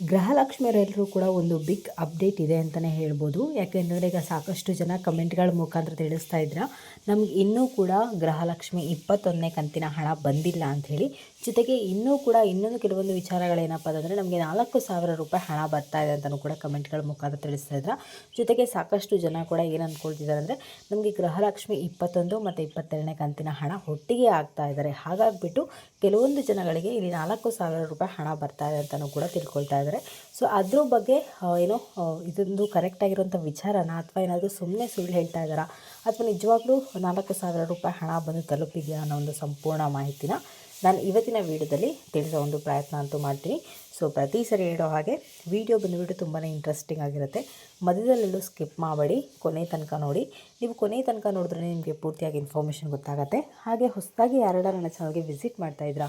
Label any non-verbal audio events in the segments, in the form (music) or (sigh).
ಗೃಹಲಕ್ಷ್ಮಿಯರೆಲ್ಲರೂ ಕೂಡ ಒಂದು big update ಇದೆ ಅಂತಲೇ ಹೇಳ್ಬೋದು. ಯಾಕೆಂದರೆ ಈಗ ಸಾಕಷ್ಟು ಜನ ಕಮೆಂಟ್ಗಳ ಮುಖಾಂತರ ತಿಳಿಸ್ತಾ ಇದ್ರ. ನಮ್ಗೆ ಇನ್ನೂ ಕೂಡ ಗೃಹಲಕ್ಷ್ಮಿ ಇಪ್ಪತ್ತೊಂದನೇ ಕಂತಿನ ಹಣ ಬಂದಿಲ್ಲ ಅಂಥೇಳಿ ಜೊತೆಗೆ ಇನ್ನೂ ಕೂಡ ಇನ್ನೊಂದು ಕೆಲವೊಂದು ವಿಚಾರಗಳೇನಪ್ಪ ಅಂತಂದರೆ ನಮಗೆ ನಾಲ್ಕು ಸಾವಿರ ರೂಪಾಯಿ ಹಣ ಬರ್ತಾ ಇದೆ ಅಂತಲೂ ಕೂಡ ಕಮೆಂಟ್ಗಳ ಮುಖಾಂತರ ತಿಳಿಸ್ತಾ ಇದ್ರ. ಜೊತೆಗೆ ಸಾಕಷ್ಟು ಜನ ಕೂಡ ಏನು ಅಂದ್ಕೊಳ್ತಿದ್ದಾರೆ ಅಂದರೆ ನಮಗೆ ಗೃಹಲಕ್ಷ್ಮಿ ಇಪ್ಪತ್ತೊಂದು ಮತ್ತು ಇಪ್ಪತ್ತೆರಡನೇ ಕಂತಿನ ಹಣ ಒಟ್ಟಿಗೆ ಆಗ್ತಾ ಇದ್ದಾರೆ ಹಾಗಾಗಿಬಿಟ್ಟು ಕೆಲವೊಂದು ಜನಗಳಿಗೆ ಇಲ್ಲಿ ನಾಲ್ಕು ಸಾವಿರ ರೂಪಾಯಿ ಹಣ ಬರ್ತಾ ಇದೆ ಅಂತಲೂ ಕೂಡ ತಿಳ್ಕೊಳ್ತಾ ಇದ್ದಾರೆ ಸೊ ಅದ್ರ ಬಗ್ಗೆ ಏನು ಇದೊಂದು ಕರೆಕ್ಟಾಗಿರೋಂಥ ವಿಚಾರನ ಅಥವಾ ಏನಾದರೂ ಸುಮ್ಮನೆ ಸುಳ್ಳು ಹೇಳ್ತಾ ಇದ್ದಾರಾ? ಅಥವಾ ನಿಜವಾಗ್ಲೂ ನಾಲ್ಕು ಸಾವಿರ ರೂಪಾಯಿ ಹಣ ಬಂದು ತಲುಪಿದೆಯಾ ಅನ್ನೋ ಒಂದು ಸಂಪೂರ್ಣ ಮಾಹಿತಿನ ನಾನು ಇವತ್ತಿನ ವೀಡಿಯೋದಲ್ಲಿ ತಿಳಿಸೋ ಒಂದು ಪ್ರಯತ್ನ ಅಂತೂ ಮಾಡ್ತೀನಿ. ಸೊ ಪ್ರತಿ ಸರಿ ಹೇಳೋ ಹಾಗೆ ವಿಡಿಯೋ ಬಂದುಬಿಟ್ಟು ತುಂಬಾ ಇಂಟ್ರೆಸ್ಟಿಂಗ್ ಆಗಿರುತ್ತೆ. ಮಧ್ಯದಲ್ಲೆಲ್ಲೂ ಸ್ಕಿಪ್ ಮಾಡಬೇಡಿ, ಕೊನೆ ತನಕ ನೋಡಿ. ನೀವು ಕೊನೆ ತನಕ ನೋಡಿದ್ರೆ ನಿಮಗೆ ಪೂರ್ತಿಯಾಗಿ ಇನ್ಫಾರ್ಮೇಷನ್ ಗೊತ್ತಾಗುತ್ತೆ. ಹಾಗೆ ಹೊಸದಾಗಿ ಯಾರೆಲ್ಲ ನನ್ನ ಚಾನಲ್ಗೆ ವಿಸಿಟ್ ಮಾಡ್ತಾ ಇದ್ದೀರಾ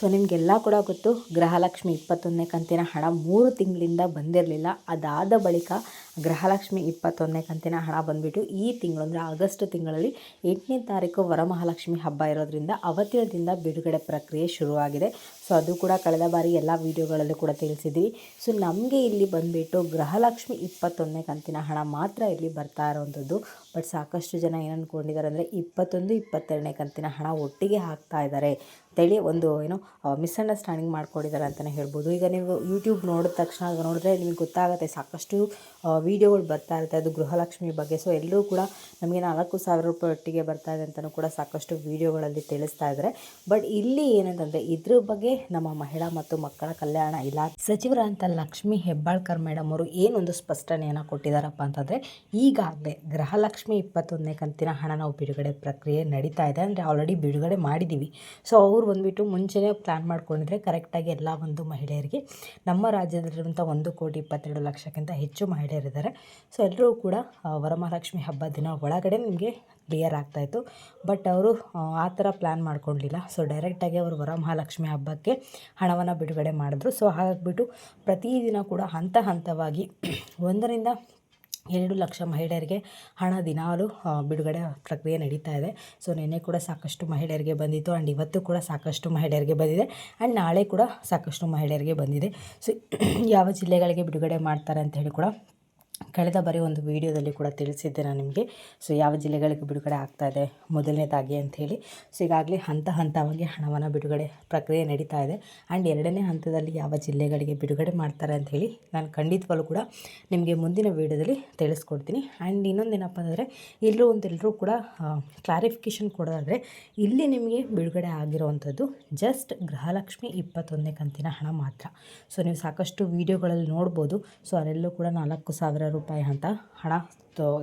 ಸೊ ನಿಮಗೆಲ್ಲ ಕೂಡ ಗೊತ್ತು, ಗೃಹಲಕ್ಷ್ಮಿ ಇಪ್ಪತ್ತೊಂದನೇ ಕಂತಿನ ಹಣ ಮೂರು ತಿಂಗಳಿಂದ ಬಂದಿರಲಿಲ್ಲ. ಅದಾದ ಬಳಿಕ ಗೃಹಲಕ್ಷ್ಮಿ ಇಪ್ಪತ್ತೊಂದನೇ ಕಂತಿನ ಹಣ ಬಂದುಬಿಟ್ಟು ಈ ತಿಂಗಳು ಅಂದರೆ ಆಗಸ್ಟ್ ತಿಂಗಳಲ್ಲಿ ಎಂಟನೇ ತಾರೀಕು ವರಮಹಾಲಕ್ಷ್ಮಿ ಹಬ್ಬ ಇರೋದ್ರಿಂದ ಅವತ್ತಿನ ದಿನ ಬಿಡುಗಡೆ ಪ್ರಕ್ರಿಯೆ ಶುರುವಾಗಿದೆ. ಸೊ ಅದು ಕೂಡ ಕಳೆದ ಬಾರಿ ಎಲ್ಲ ವೀಡಿಯೋಗಳಲ್ಲೂ ಕೂಡ ತಿಳಿಸಿದ್ವಿ. ಸೊ ನಮಗೆ ಇಲ್ಲಿ ಬಂದುಬಿಟ್ಟು ಗೃಹಲಕ್ಷ್ಮಿ ಇಪ್ಪತ್ತೊಂದನೇ ಕಂತಿನ ಹಣ ಮಾತ್ರ ಇಲ್ಲಿ ಬರ್ತಾ ಇರೋವಂಥದ್ದು ಬಟ್ ಸಾಕಷ್ಟು ಜನ ಏನು ಅಂದ್ಕೊಂಡಿದ್ದಾರೆ ಅಂದರೆ ಇಪ್ಪತ್ತೊಂದು, ಇಪ್ಪತ್ತೆರಡನೇ ಕಂತಿನ ಹಣ ಒಟ್ಟಿಗೆ ಹಾಕ್ತಾ ಇದ್ದಾರೆ ಅಂತೇಳಿ ಒಂದು, ಏನು ಮಿಸ್ಅಂಡರ್ಸ್ಟ್ಯಾಂಡಿಂಗ್ ಮಾಡ್ಕೊಂಡಿದ್ದಾರೆ ಅಂತಲೇ ಹೇಳ್ಬೋದು. ಈಗ ನೀವು ಯೂಟ್ಯೂಬ್ ನೋಡಿದ ತಕ್ಷಣ ಅದು ನೋಡಿದ್ರೆ ನಿಮಗೆ ಗೊತ್ತಾಗುತ್ತೆ, ಸಾಕಷ್ಟು ವೀಡಿಯೋಗಳು ಬರ್ತಾ ಇರುತ್ತೆ. ಅದು ಗೃಹಲಕ್ಷ್ಮಿ ಬಗ್ಗೆ. ಸೊ ಎಲ್ಲರೂ ಕೂಡ ನಮಗೆ ನಾಲ್ಕು ಸಾವಿರ ರೂಪಾಯಿ ಒಟ್ಟಿಗೆ ಬರ್ತಾ ಇದೆ ಅಂತಲೂ ಕೂಡ ಸಾಕಷ್ಟು ವೀಡಿಯೋಗಳಲ್ಲಿ ತಿಳಿಸ್ತಾ ಇದ್ದಾರೆ. ಬಟ್ ಇಲ್ಲಿ ಏನಂತಂದರೆ, ಇದ್ರ ಬಗ್ಗೆ ನಮ್ಮ ಮಹಿಳಾ ಮತ್ತು ಮಕ್ಕಳ ಕಲ್ಯಾಣ ಇಲಾಖೆ ಸಚಿವರಾದಂಥ ಲಕ್ಷ್ಮಿ ಹೆಬ್ಬಾಳ್ಕರ್ ಮೇಡಮ್ ಅವರು ಏನೊಂದು ಸ್ಪಷ್ಟನೆಯನ್ನು ಕೊಟ್ಟಿದ್ದಾರಪ್ಪ ಅಂತಂದರೆ, ಈಗಾಗಲೇ ಗೃಹಲಕ್ಷ್ಮಿ ಇಪ್ಪತ್ತೊಂದನೇ ಕಂತಿನ ಹಣ ನಾವು ಬಿಡುಗಡೆ ಪ್ರಕ್ರಿಯೆ ನಡೀತಾ ಇದೆ. ಅಂದರೆ ಆಲ್ರೆಡಿ ಬಿಡುಗಡೆ ಮಾಡಿದ್ದೀವಿ ಸೊ ಅವ್ರು ಬಂದುಬಿಟ್ಟು ಮುಂಚೆನೇ ಪ್ಲ್ಯಾನ್ ಮಾಡ್ಕೊಂಡಿದ್ರೆ ಕರೆಕ್ಟಾಗಿ ಎಲ್ಲ ಒಂದು ಮಹಿಳೆಯರಿಗೆ ನಮ್ಮ ರಾಜ್ಯದಲ್ಲಿರುವಂಥ ಒಂದು ಕೋಟಿ ಇಪ್ಪತ್ತೆರಡು ಲಕ್ಷಕ್ಕಿಂತ ಹೆಚ್ಚು ಮಹಿಳೆಯರಿದ್ದಾರೆ ಸೊ ಎಲ್ಲರೂ ಕೂಡ ವರಮಹಾಲಕ್ಷ್ಮಿ ಹಬ್ಬ ದಿನ ಒಳಗಡೆ ನಿಮಗೆ ಕ್ಲಿಯರ್ ಆಗ್ತಾಯಿತ್ತು ಬಟ್ ಅವರು, ಆ ಥರ ಪ್ಲ್ಯಾನ್ ಮಾಡ್ಕೊಂಡಿಲ್ಲ. ಸೊ ಡೈರೆಕ್ಟಾಗಿ ಅವರು ವರಮಹಾಲಕ್ಷ್ಮಿ ಹಬ್ಬಕ್ಕೆ ಹಣವನ್ನು ಬಿಡುಗಡೆ ಮಾಡಿದ್ರು. ಸೊ ಹಾಗಾಗಿಬಿಟ್ಟು ಪ್ರತಿದಿನ ಕೂಡ ಹಂತ ಹಂತವಾಗಿ ಒಂದರಿಂದ ಎರಡು ಲಕ್ಷ ಮಹಿಳೆಯರಿಗೆ ಹಣ ದಿನಾಲು ಬಿಡುಗಡೆ ಪ್ರಕ್ರಿಯೆ ನಡೀತಾ ಇದೆ. ಸೊ, ನಿನ್ನೆ ಕೂಡ ಸಾಕಷ್ಟು ಮಹಿಳೆಯರಿಗೆ ಬಂದಿತ್ತು. ಆ್ಯಂಡ್ ಇವತ್ತು ಕೂಡ ಸಾಕಷ್ಟು ಮಹಿಳೆಯರಿಗೆ ಬಂದಿದೆ. ಆ್ಯಂಡ್ ನಾಳೆ ಕೂಡ ಸಾಕಷ್ಟು ಮಹಿಳೆಯರಿಗೆ ಬಂದಿದೆ. ಸೊ, (clears throat) ಯಾವ ಜಿಲ್ಲೆಗಳಿಗೆ ಬಿಡುಗಡೆ ಮಾಡ್ತಾರೆ ಅಂತ ಹೇಳಿ ಕೂಡ ಕಳೆದ ಬಾರಿ ಒಂದು ವಿಡಿಯೋದಲ್ಲಿ ಕೂಡ ತಿಳಿಸಿದ್ದೆ ನಾನು ನಿಮಗೆ. ಸೊ, ಯಾವ ಜಿಲ್ಲೆಗಳಿಗೆ ಬಿಡುಗಡೆ ಆಗ್ತಾ ಇದೆ, ಮೊದಲನೇದಾಗಿ ಅಂಥೇಳಿ ಸೊ, ಈಗಾಗಲೇ ಹಂತ ಹಂತವಾಗಿ ಹಣವನ್ನು ಬಿಡುಗಡೆ ಪ್ರಕ್ರಿಯೆ ನಡೀತಾ ಇದೆ. ಆ್ಯಂಡ್ ಎರಡನೇ ಹಂತದಲ್ಲಿ ಯಾವ ಜಿಲ್ಲೆಗಳಿಗೆ ಬಿಡುಗಡೆ ಮಾಡ್ತಾರೆ ಅಂಥೇಳಿ ನಾನು ಖಂಡಿತವಾಗಲೂ ಕೂಡ ನಿಮಗೆ ಮುಂದಿನ ವಿಡಿಯೋದಲ್ಲಿ ತಿಳಿಸ್ಕೊಡ್ತೀನಿ. ಆ್ಯಂಡ್ ಇನ್ನೊಂದೇನಪ್ಪ ಅಂದರೆ ಎಲ್ಲರೂ ಒಂದೆಲ್ಲರೂ ಕೂಡ ಕ್ಲಾರಿಫಿಕೇಷನ್ ಕೊಡೋದಾದರೆ, ಇಲ್ಲಿ ನಿಮಗೆ ಬಿಡುಗಡೆ ಆಗಿರೋವಂಥದ್ದು ಜಸ್ಟ್ ಗೃಹಲಕ್ಷ್ಮಿ ಇಪ್ಪತ್ತೊಂದನೇ ಕಂತಿನ ಹಣ ಮಾತ್ರ. ಸೊ, ನೀವು ಸಾಕಷ್ಟು ವೀಡಿಯೋಗಳಲ್ಲಿ ನೋಡ್ಬೋದು. ಸೊ, ಅಲ್ಲೆಲ್ಲೂ ಕೂಡ ನಾಲ್ಕು ಸಾವಿರ ರೂಪಾಯಿ ಅಂತ ಹಣ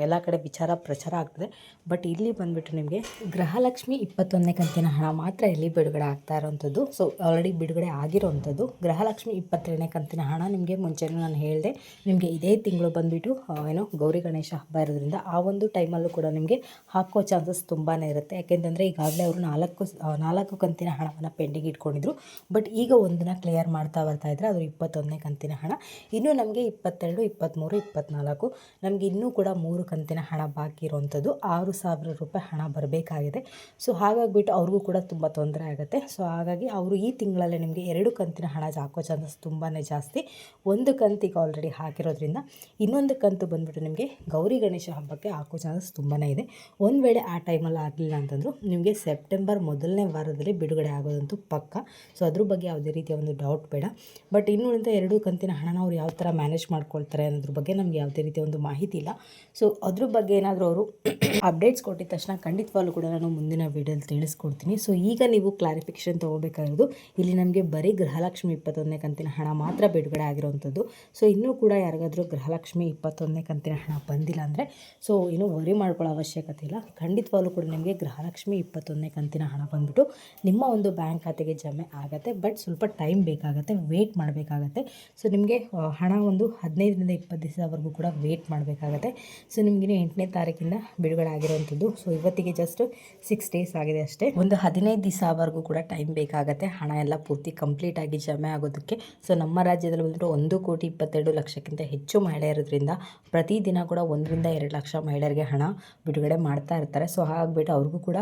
ಎಲ್ಲ ಕಡೆ ವಿಚಾರ ಪ್ರಚಾರ ಆಗ್ತದೆ. ಬಟ್ ಇಲ್ಲಿ ಬಂದುಬಿಟ್ಟು ನಿಮಗೆ ಗೃಹಲಕ್ಷ್ಮಿ ಇಪ್ಪತ್ತೊಂದನೇ ಕಂತಿನ ಹಣ ಮಾತ್ರ ಇಲ್ಲಿ ಬಿಡುಗಡೆ ಆಗ್ತಾ ಇರೋವಂಥದ್ದು. ಸೊ ಆಲ್ರೆಡಿ ಬಿಡುಗಡೆ ಆಗಿರೋವಂಥದ್ದು. ಗೃಹಲಕ್ಷ್ಮಿ ಇಪ್ಪತ್ತೆರಡನೇ ಕಂತಿನ ಹಣ ನಿಮಗೆ ಮುಂಚೆನೂ ನಾನು ಹೇಳಿದೆ. ನಿಮಗೆ ಇದೇ ತಿಂಗಳು ಬಂದುಬಿಟ್ಟು ಏನೋ, ಗೌರಿ ಗಣೇಶ ಹಬ್ಬ ಇರೋದ್ರಿಂದ ಆ ಒಂದು ಟೈಮಲ್ಲೂ ಕೂಡ ನಿಮಗೆ ಹಾಕೋ ಚಾನ್ಸಸ್ ತುಂಬಾ ಇರುತ್ತೆ. ಯಾಕೆಂತಂದರೆ ಈಗಾಗಲೇ ಅವರು ನಾಲ್ಕು ನಾಲ್ಕು ಕಂತಿನ ಹಣವನ್ನು ಪೆಂಡಿಂಗ್ ಇಟ್ಕೊಂಡಿದ್ರು. ಬಟ್ ಈಗ ಒಂದನ್ನ ಕ್ಲಿಯರ್ ಮಾಡ್ತಾ ಬರ್ತಾ ಇದ್ದರೆ ಅದು ಇಪ್ಪತ್ತೊಂದನೇ ಕಂತಿನ ಹಣ. ಇನ್ನೂ ನಮಗೆ ಇಪ್ಪತ್ತೆರಡು ಇಪ್ಪತ್ತ್ಮೂರು ಇಪ್ಪತ್ತ್ನಾಲ್ಕು ನಮಗೆ ಇನ್ನೂ ಕೂಡ ಮೂರು ಕಂತಿನ ಹಣ ಬಾಕಿ ಇರುವಂಥದ್ದು ಆರು ಸಾವಿರ ರೂಪಾಯಿ ಹಣ ಬರಬೇಕಾಗಿದೆ. ಸೊ, ಹಾಗಾಗಿಬಿಟ್ಟು ಅವ್ರಿಗೂ ಕೂಡ ತುಂಬ ತೊಂದರೆ ಆಗುತ್ತೆ. ಸೊ, ಹಾಗಾಗಿ ಅವರು ಈ ತಿಂಗಳಲ್ಲೇ ನಿಮಗೆ ಎರಡು ಕಂತಿನ ಹಣ ಹಾಕೋ ಚಾನ್ಸಸ್ ತುಂಬಾ ಜಾಸ್ತಿ. ಒಂದು ಕಂತಿಗೆ ಆಲ್ರೆಡಿ ಹಾಕಿರೋದ್ರಿಂದ ಇನ್ನೊಂದು ಕಂತು ಬಂದುಬಿಟ್ಟು ನಿಮಗೆ ಗೌರಿ ಗಣೇಶ ಹಬ್ಬಕ್ಕೆ ಹಾಕೋ ಚಾನ್ಸಸ್ ತುಂಬಾ ಇದೆ. ಒಂದು ವೇಳೆ ಆ ಟೈಮಲ್ಲಿ ಆಗಲಿಲ್ಲ ಅಂತಂದರೂ ನಿಮಗೆ ಸೆಪ್ಟೆಂಬರ್ ಮೊದಲನೇ ವಾರದಲ್ಲಿ ಬಿಡುಗಡೆ ಆಗೋದಂತೂ ಪಕ್ಕ. ಸೊ, ಅದ್ರ ಬಗ್ಗೆ ಯಾವುದೇ ರೀತಿಯ ಒಂದು ಡೌಟ್ ಬೇಡ. ಬಟ್ ಇನ್ನುಳಿದ ಎರಡು ಕಂತಿನ ಹಣನ ಅವ್ರು ಯಾವ ಥರ ಮ್ಯಾನೇಜ್ ಮಾಡ್ಕೊಳ್ತಾರೆ ಅನ್ನೋದ್ರ ಬಗ್ಗೆ ನಮಗೆ ಯಾವುದೇ ರೀತಿಯ ಒಂದು ಮಾಹಿತಿ ಇಲ್ಲ. ಸೊ ಅದ್ರ ಬಗ್ಗೆ ಏನಾದರೂ ಅವರು (clears throat) ಅಪ್ಡೇಟ್ಸ್ ಕೊಟ್ಟಿದ ತಕ್ಷಣ ಖಂಡಿತವಾಗ್ಲೂ ಕೂಡ ನಾನು ಮುಂದಿನ ವೀಡಿಯೋಲಿ ತಿಳಿಸ್ಕೊಡ್ತೀನಿ. ಸೊ ಈಗ ನೀವು ಕ್ಲಾರಿಫಿಕೇಶನ್ ತೊಗೋಬೇಕಾಗಿರೋದು, ಇಲ್ಲಿ ನಮಗೆ ಬರೀ ಗೃಹಲಕ್ಷ್ಮಿ ಇಪ್ಪತ್ತೊಂದನೇ ಕಂತಿನ ಹಣ ಮಾತ್ರ ಬಿಡುಗಡೆ ಆಗಿರೋವಂಥದ್ದು ಸೊ ಇನ್ನೂ ಕೂಡ ಯಾರಿಗಾದರೂ ಗೃಹಲಕ್ಷ್ಮಿ ಇಪ್ಪತ್ತೊಂದನೇ ಕಂತಿನ ಹಣ ಬಂದಿಲ್ಲ ಅಂದರೆ ಸೊ ಏನು ವರಿ ಮಾಡ್ಕೊಳ್ಳೋ ಅವಶ್ಯಕತೆ ಇಲ್ಲ. ಖಂಡಿತವಾಗ್ಲೂ ಕೂಡ ನಿಮಗೆ ಗೃಹಲಕ್ಷ್ಮಿ ಇಪ್ಪತ್ತೊಂದನೇ ಕಂತಿನ ಹಣ ಬಂದ್ಬಿಟ್ಟು ನಿಮ್ಮ ಒಂದು ಬ್ಯಾಂಕ್ ಖಾತೆಗೆ ಜಮೆ ಆಗುತ್ತೆ. ಬಟ್ ಸ್ವಲ್ಪ ಟೈಮ್ ಬೇಕಾಗುತ್ತೆ ವೇಟ್ ಮಾಡಬೇಕಾಗತ್ತೆ. ಸೊ ನಿಮಗೆ ಹಣ ಒಂದು ಹದಿನೈದರಿಂದ ಇಪ್ಪತ್ತು ದಿವಸವರೆಗೂ ಕೂಡ ವೇಟ್ ಮಾಡಬೇಕಾಗತ್ತೆ. ಸೊ ನಿಮಗಿನ ಎಂಟನೇ ತಾರೀಕಿಂದ ಬಿಡುಗಡೆ ಆಗಿರೋವಂಥದ್ದು ಸೊ ಇವತ್ತಿಗೆ ಜಸ್ಟ್ ಸಿಕ್ಸ್ ಡೇಸ್ ಆಗಿದೆ ಅಷ್ಟೇ. ಒಂದು ಹದಿನೈದು ದಿವಸವರೆಗೂ ಕೂಡ ಟೈಮ್ ಬೇಕಾಗುತ್ತೆ. ಹಣ ಎಲ್ಲ ಪೂರ್ತಿ ಕಂಪ್ಲೀಟ್ ಆಗಿ ಜಮೆ ಆಗೋದಕ್ಕೆ. ಸೊ ನಮ್ಮ ರಾಜ್ಯದಲ್ಲಿ ಬಂದ್ಬಿಟ್ಟು ಒಂದು ಕೋಟಿ ಇಪ್ಪತ್ತೆರಡು ಲಕ್ಷಕ್ಕಿಂತ ಹೆಚ್ಚು ಮಹಿಳೆ ಇರೋದ್ರಿಂದ ಪ್ರತಿದಿನ ಕೂಡ ಒಂದರಿಂದ ಎರಡು ಲಕ್ಷ ಮಹಿಳೆಯರಿಗೆ ಹಣ ಬಿಡುಗಡೆ ಮಾಡ್ತಾ ಇರ್ತಾರೆ. ಸೊ ಹಾಗ್ಬಿಟ್ಟು ಅವ್ರಿಗೂ ಕೂಡ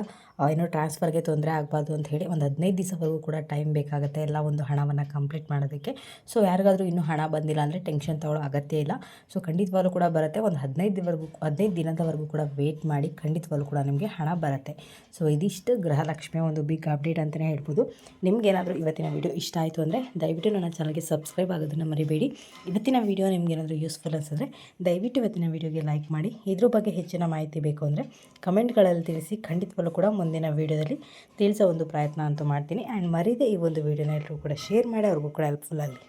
ಏನೋ ಟ್ರಾನ್ಸ್ಫರ್ಗೆ ತೊಂದರೆ ಆಗಬಾರ್ದು ಅಂತ ಹೇಳಿ ಒಂದು ಹದಿನೈದು ದಿವಸವರೆಗೂ ಕೂಡ ಟೈಮ್ ಬೇಕಾಗುತ್ತೆ ಎಲ್ಲ ಒಂದು ಹಣವನ್ನು ಕಂಪ್ಲೀಟ್ ಮಾಡೋದಕ್ಕೆ. ಸೊ ಯಾರಿಗಾದರೂ ಇನ್ನೂ ಹಣ ಬಂದಿಲ್ಲ ಅಂದರೆ ಟೆನ್ಷನ್ ತಗೊಳ್ಳೋ ಅಗತ್ಯ ಇಲ್ಲ. ಸೊ ಖಂಡಿತವಾಗ್ಲೂ ಕೂಡ ಬರುತ್ತೆ. ಒಂದು ಹದಿನೈದು ದಿನವರೆಗೂ ಹದಿನೈದು ದಿನದವರೆಗೂ ಕೂಡ ವೇಟ್ ಮಾಡಿ ಖಂಡಿತವಾಗ್ಲೂ ಕೂಡ ನಿಮಗೆ ಹಣ ಬರುತ್ತೆ. ಸೊ ಇದಿಷ್ಟು ಗೃಹಲಕ್ಷ್ಮಿಯ ಒಂದು ಬಿಗ್ ಅಪ್ಡೇಟ್ ಅಂತಲೇ ಹೇಳ್ಬೋದು. ನಿಮಗೇನಾದರೂ ಇವತ್ತಿನ ವೀಡಿಯೋ ಇಷ್ಟ ಆಯಿತು ಅಂದರೆ, ದಯವಿಟ್ಟು ನನ್ನ ಚಾನಲ್ಗೆ ಸಬ್ಸ್ಕ್ರೈಬ್ ಆಗೋದನ್ನು ಮರಿಬೇಡಿ. ಇವತ್ತಿನ ವೀಡಿಯೋ ನಿಮಗೇನಾದರೂ ಯೂಸ್ಫುಲ್ ಅನಿಸಿದ್ರೆ, ದಯವಿಟ್ಟು ಇವತ್ತಿನ ವೀಡಿಯೋಗೆ ಲೈಕ್ ಮಾಡಿ. ಇದ್ರ ಬಗ್ಗೆ ಹೆಚ್ಚಿನ ಮಾಹಿತಿ ಬೇಕು ಅಂದರೆ ಕಮೆಂಟ್ಗಳಲ್ಲಿ ತಿಳಿಸಿ ಖಂಡಿತವಾಗ್ಲೂ ಕೂಡ ಮುಂದಿನ ವೀಡಿಯೋದಲ್ಲಿ ತಿಳಿಸೋ ಒಂದು ಪ್ರಯತ್ನ ಅಂತೂ ಮಾಡ್ತೀನಿ. ಆ್ಯಂಡ್ ಮರೀದೆ ಈ ಒಂದು ವೀಡಿಯೋನ ಎಲ್ಲರೂ ಕೂಡ ಶೇರ್ ಮಾಡಿ, ಅವ್ರಿಗೂ ಕೂಡ ಹೆಲ್ಪ್ಫುಲ್ ಆಗಲಿ.